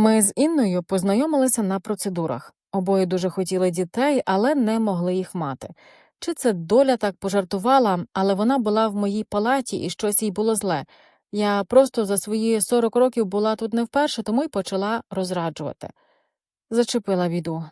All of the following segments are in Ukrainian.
Ми з Інною познайомилися на процедурах. Обоє дуже хотіли дітей, але не могли їх мати. Чи це доля так пожартувала, але вона була в моїй палаті і щось їй було зле. Я просто за свої 40 років була тут не вперше, тому й почала розраджувати. Зачепила біду.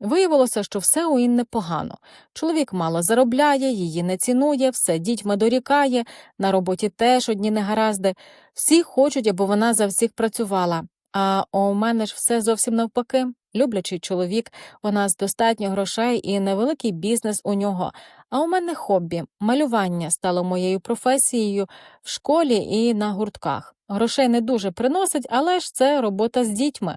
Виявилося, що все у Інни погано. Чоловік мало заробляє, її не цінує, все дітьми дорікає, на роботі теж одні негаразди. Всі хочуть, аби вона за всіх працювала. А у мене ж все зовсім навпаки. Люблячий чоловік, у нас достатньо грошей і невеликий бізнес у нього. А у мене хобі малювання стало моєю професією в школі і на гуртках. Грошей не дуже приносить, але ж це робота з дітьми.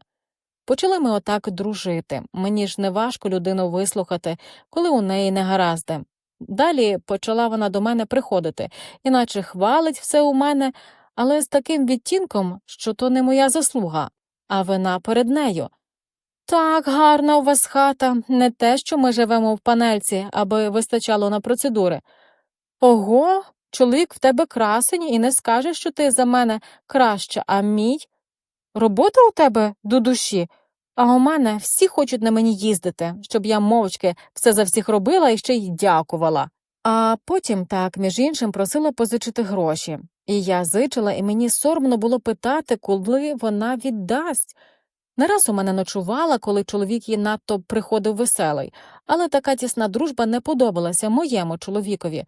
Почали ми отак дружити. Мені ж не важко людину вислухати, коли у неї не гаразди. Далі почала вона до мене приходити, іначе хвалить все у мене, але з таким відтінком, що то не моя заслуга, а вина перед нею. Так, гарна у вас хата, не те, що ми живемо в панельці, аби вистачало на процедури. Ого, чоловік в тебе красень і не скаже, що ти за мене краща, а мій. Робота у тебе до душі, а у мене всі хочуть на мені їздити, щоб я мовчки все за всіх робила і ще й дякувала. А потім так, між іншим, просила позичити гроші. І я зичила, і мені соромно було питати, коли вона віддасть. Не раз у мене ночувала, коли чоловік їй надто приходив веселий, але така тісна дружба не подобалася моєму чоловікові.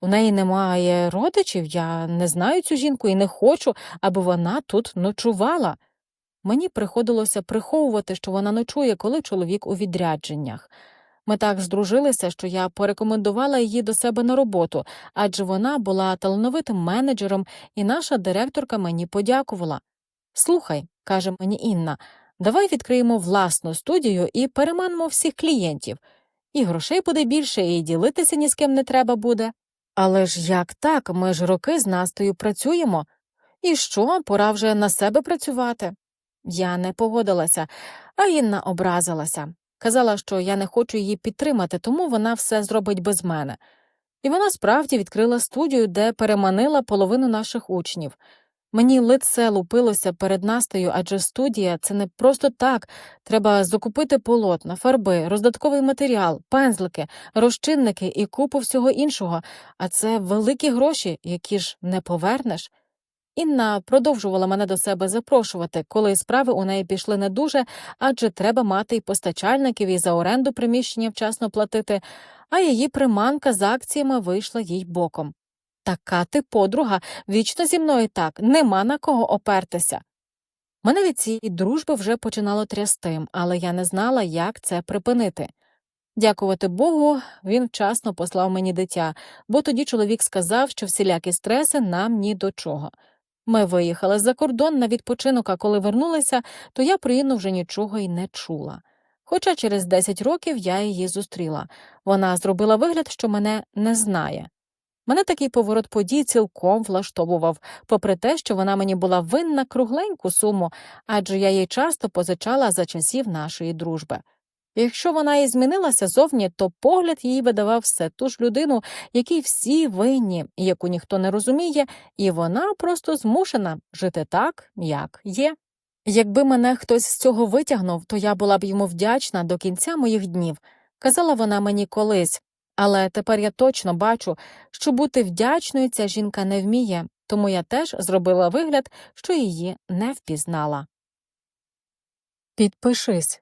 У неї немає родичів, я не знаю цю жінку і не хочу, аби вона тут ночувала. Мені приходилося приховувати, що вона ночує, коли чоловік у відрядженнях. Ми так здружилися, що я порекомендувала її до себе на роботу, адже вона була талановитим менеджером, і наша директорка мені подякувала. Слухай, каже мені Інна, давай відкриємо власну студію і переманимо всіх клієнтів. І грошей буде більше, і ділитися ні з ким не треба буде. Але ж як так, ми ж роки з Настею працюємо. І що, пора вже на себе працювати? Я не погодилася, а Інна образилася. Казала, що я не хочу її підтримати, тому вона все зробить без мене. І вона справді відкрила студію, де переманила половину наших учнів. Мені лице лупилося перед Настею, адже студія це не просто так. Треба закупити полотна, фарби, роздатковий матеріал, пензлики, розчинники і купу всього іншого, а це великі гроші, які ж не повернеш. Інна продовжувала мене до себе запрошувати, коли справи у неї пішли не дуже, адже треба мати й постачальників, і за оренду приміщення вчасно платити, а її приманка з акціями вийшла їй боком. Така ти подруга, вічно зі мною так, нема на кого опертися. Мене від цієї дружби вже починало трясти, але я не знала, як це припинити. Дякувати Богу, він вчасно послав мені дитя, бо тоді чоловік сказав, що всілякі стреси нам ні до чого. Ми виїхали за кордон на відпочинок, а коли вернулися, то я про Інну вже нічого й не чула. Хоча через 10 років я її зустріла. Вона зробила вигляд, що мене не знає. Мене такий поворот подій цілком влаштовував, попри те, що вона мені була винна кругленьку суму, адже я їй часто позичала за часів нашої дружби. Якщо вона і змінилася зовні, то погляд її видавав все ту ж людину, якій всі винні, яку ніхто не розуміє, і вона просто змушена жити так, як є. Якби мене хтось з цього витягнув, то я була б йому вдячна до кінця моїх днів, казала вона мені колись, але тепер я точно бачу, що бути вдячною ця жінка не вміє, тому я теж зробила вигляд, що її не впізнала. Підпишись,